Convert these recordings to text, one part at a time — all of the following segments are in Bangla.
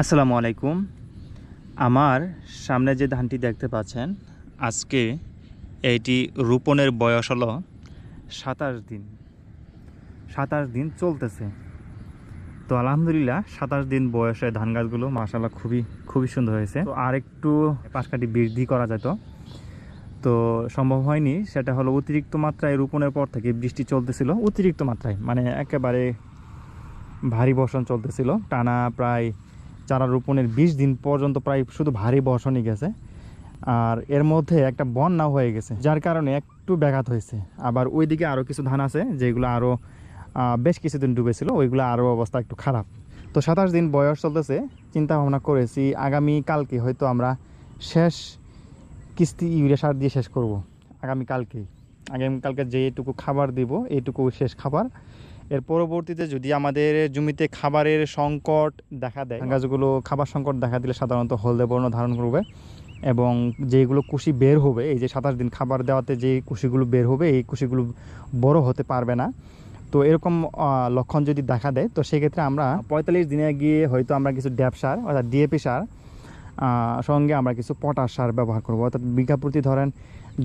আসসালামু আলাইকুম। আমার সামনে যে ধানটি দেখতে পাচ্ছেন, আজকে এইটি রোপণের বয়স হলো সাতাশ দিন। সাতাশ দিন চলতেছে। তো আলহামদুলিল্লাহ, সাতাশ দিন বয়সে ধান গাছগুলো মাসাল্লাহ খুবই খুবই সুন্দর হয়েছে। তো আর একটু পাশকাঠি বৃদ্ধি করা যেত তো সম্ভব হয়নি, সেটা হলো অতিরিক্ত মাত্রায় রোপণের পর থেকে বৃষ্টি চলতেছিল। অতিরিক্ত মাত্রায় মানে একেবারে ভারী বর্ষণ চলতেছিল। টানা প্রায় চারা রোপণের বিশ দিন পর্যন্ত প্রায় শুধু ভারী বর্ষণই গেছে। আর এর মধ্যে একটা বন্যা হয়ে গেছে, যার কারণে একটু ব্যাঘাত হয়েছে। আবার ওইদিকে আরও কিছু ধান আছে, যেগুলো আরও বেশ কিছুদিন ডুবেছিল, ওইগুলো আরও অবস্থা একটু খারাপ। তো সাতাশ দিন বয়স চলতেছে, চিন্তা ভাবনা করেছি আগামী কালকে হয়তো আমরা শেষ কিস্তি ইউরিয়া সার দিয়ে শেষ করব, আগামী কালকেই। আগামীকালকে যেটুকু খাবার দিব এইটুকু শেষ খাবার। এর পরবর্তীতে যদি আমাদের জমিতে খাবারের সংকট দেখা দেয়, গাছগুলো খাবার সংকট দেখা দিলে সাধারণত হলদে বর্ণ ধারণ করবে এবং যেগুলো কুশি বের হবে, এই যে সাতাশ দিন খাবার দেওয়াতে যে কুশিগুলো বের হবে, এই কুশিগুলো বড় হতে পারবে না। তো এরকম লক্ষণ যদি দেখা দেয়, তো সেক্ষেত্রে আমরা পঁয়তাল্লিশ দিনে গিয়ে হয়তো আমরা কিছু ড্যাপ সার, অর্থাৎ ডিএপি সার সঙ্গে আমরা কিছু পটাশ সার ব্যবহার করব। অর্থাৎ বিঘা প্রতি ধরেন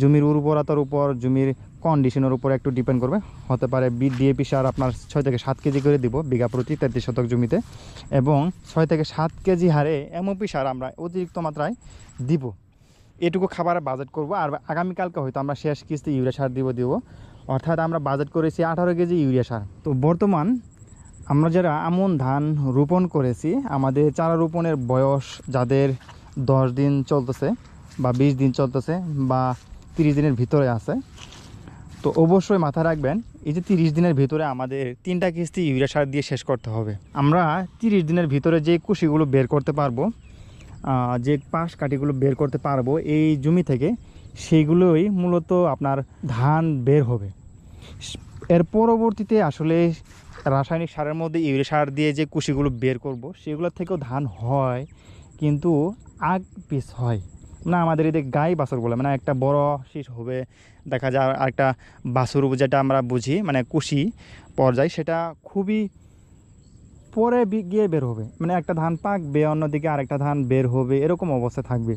জমির উর্বরতার উপর, জমির কন্ডিশনের উপর একটু ডিপেন্ড করবে। হতে পারে বি ডিএপি সার আপনার ছয় থেকে সাত কেজি করে দিব বিঘা প্রতি তেত্রিশ শতক জমিতে। এবং ছয় থেকে সাত কেজি হারে এমওপি সার আমরা অতিরিক্ত মাত্রায় দিব। এটুকু খাবার বাজেট করব। আর আগামীকালকে হয়তো আমরা শেষ কিস্তি ইউরিয়া সার দিব দিব। অর্থাৎ আমরা বাজেট করেছি আঠারো কেজি ইউরিয়া সার। তো বর্তমান আমরা যারা আমন ধান রোপণ করেছি, আমাদের চারা রোপণের বয়স যাদের দশ দিন চলতেছে বা বিশ দিন চলতেছে বা তিরিশ দিনের ভিতরে আছে। তো অবশ্যই মাথায় রাখবেন, এই যে তিরিশ দিনের ভিতরে আমাদের তিনটা কিস্তি ইউরিয়া সার দিয়ে শেষ করতে হবে। আমরা তিরিশ দিনের ভিতরে যে কুশিগুলো বের করতে পারব যে পাশ কাঠিগুলো বের করতে পারব, এই জমি থেকে সেইগুলোই মূলত আপনার ধান বের হবে। এর পরবর্তীতে আসলে রাসায়নিক সারের মধ্যে ইউরিয়া সার দিয়ে যে কুশিগুলো বের করব সেগুলো থেকেও ধান হয়, কিন্তু আগ পিস হয়। না, আমাদের এদিকে গাই বাছর বলে মানে একটা বড় শীষ হবে, দেখা যায় আর একটা বাছুর যেটা আমরা বুঝি মানে কুশি পর্যায়, সেটা খুবই পরে গিয়ে বের হবে। মানে একটা ধান পাকবে অন্যদিকে আরেকটা ধান বের হবে, এরকম অবস্থা থাকবে।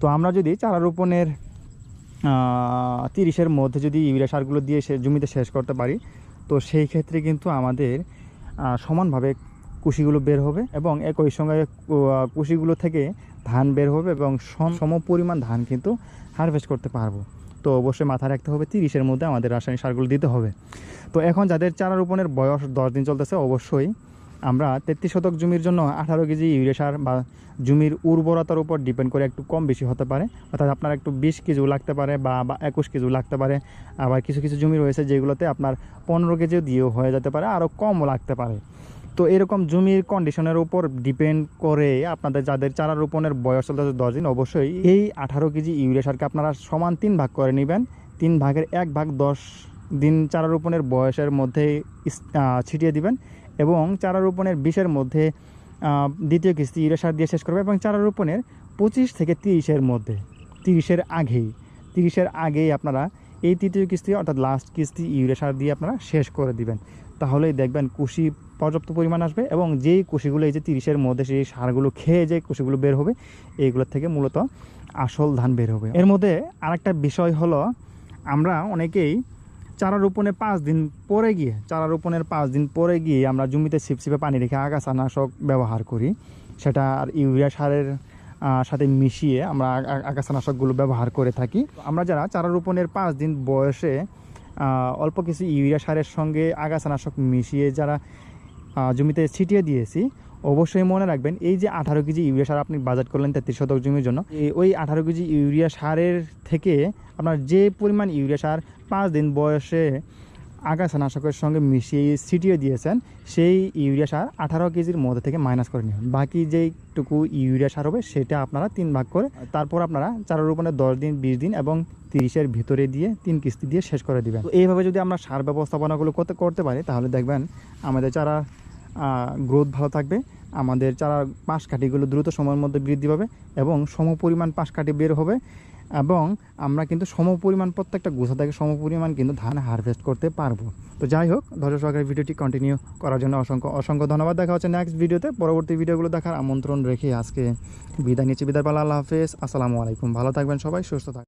তো আমরা যদি চারা রোপণের তিরিশের মধ্যে যদি ইউরিয়া সারগুলো দিয়ে সে জমিতে শেষ করতে পারি, তো সেই ক্ষেত্রে কিন্তু আমাদের সমানভাবে কুশিগুলো বের হবে এবং একই সঙ্গে কুশিগুলো থেকে ধান বের হবে এবং সম পরিমাণ ধান কিন্তু হারভেস্ট করতে পারব। তো অবশ্যই মাথায় রাখতে হবে, তিরিশের মধ্যে আমাদের রাসায়নিক সারগুলো দিতে হবে। তো এখন যাদের চারা রোপণের বয়স দশ দিন চলতেছে, অবশ্যই আমরা তেত্রিশ শতক জমির জন্য আঠারো কেজি ইউরিয়া সার বা জমির উর্বরতার উপর ডিপেন্ড করে একটু কম বেশি হতে পারে। অর্থাৎ আপনার একটু বিশ কেজিও লাগতে পারে বা একুশ কেজিও লাগতে পারে। আবার কিছু কিছু জমি রয়েছে যেগুলোতে আপনার পনেরো কেজিও দিয়েও হয়ে যেতে পারে, আরও কমও লাগতে পারে। তো এরকম জমির কন্ডিশনের উপর ডিপেন্ড করে আপনাদের যাদের চারা রোপণের বয়স চলতেছে দশ দিন, অবশ্যই এই আঠারো কেজি ইউরিয়া সারকে আপনারা সমান তিন ভাগ করে নেবেন। তিন ভাগের এক ভাগ দশ দিন চারা রোপণের বয়সের মধ্যে ছিটিয়ে দিবেন এবং চারা রোপণের বিশের মধ্যে দ্বিতীয় কিস্তি ইউরিয়া সার দিয়ে শেষ করবে এবং চারা রোপণের পঁচিশ থেকে তিরিশের মধ্যে, তিরিশের আগেই তিরিশের আগেই আপনারা এই তৃতীয় কিস্তি অর্থাৎ লাস্ট কিস্তি ইউরিয়া সার দিয়ে আপনারা শেষ করে দিবেন। তাহলেই দেখবেন কুশি পর্যাপ্ত পরিমাণ আসবে এবং যেই কুশিগুলো, এই যে তিরিশের মধ্যে সেই সারগুলো খেয়ে যে কুশিগুলো বের হবে, এইগুলোর থেকে মূলত আসল ধান বের হবে। এর মধ্যে আরেকটা বিষয় হলো, আমরা অনেকেই চারা রোপণের পাঁচ দিন পরে গিয়ে, চারা রোপণের পাঁচ দিন পরে গিয়ে আমরা জমিতে ছিপছিপে পানি রেখে আগাছানাশক ব্যবহার করি। সেটা আর ইউরিয়া সারের সাথে মিশিয়ে আমরা আগাছানাশকগুলো ব্যবহার করে থাকি। আমরা যারা চারা রোপণের পাঁচ দিন বয়সে অল্প কিছু ইউরিয়া সারের সঙ্গে আগাছানাশক মিশিয়ে যারা জমিতে ছিটিয়ে দিয়েছি, অবশ্যই মনে রাখবেন, এই যে আঠারো কেজি ইউরিয়া সার আপনি বাজার করলেন তেত্রিশ শতক জমির জন্য ওই আঠারো কেজি ইউরিয়া সারের থেকে আপনার যে পরিমাণ ইউরিয়া সার পাঁচ দিন বয়সে আগাছানাশকের সঙ্গে মিশিয়ে ছিটিয়ে দিয়েছেন, সেই ইউরিয়া সার আঠারো কেজির মধ্যে থেকে মাইনাস করে নেবেন বাকি যেইটুকু ইউরিয়া সার হবে, সেটা আপনারা তিন ভাগ করে, তারপর আপনারা চারা রোপণের দশ দিন, বিশ দিন এবং তিরিশের ভিতরে দিয়ে, তিন কিস্তি দিয়ে শেষ করে দিবেন। এইভাবে যদি আমরা সার ব্যবস্থাপনাগুলো করতে করতে পারি, তাহলে দেখবেন আমাদের চারা গ্রোথ ভালো থাকবে, আমাদের চারা পাশ কাঠিগুলো দ্রুত সময়ের মধ্যে বৃদ্ধি পাবে এবং সম পরিমাণ পাশ কাঠি বের হবে। এবং আমরা কিন্তু সমপরিমাণ প্রত্যেকটা গোছা থেকে সমপরিমাণ কিন্তু ধান হারভেস্ট করতে পারব। তো যাই হোক, ধৈর্য সহকারে ভিডিওটি কন্টিনিউ করার জন্য অসংখ্য অসংখ্য ধন্যবাদ। দেখা হচ্ছে নেক্সট ভিডিওতে পরবর্তী ভিডিওগুলো দেখার আমন্ত্রণ রেখে আজকে বিদায় নিচ্ছি। বিদায় পালা, আল্লাহ হাফেজ। আসসালামু আলাইকুম। ভালো থাকবেন সবাই, সুস্থ থাকবেন।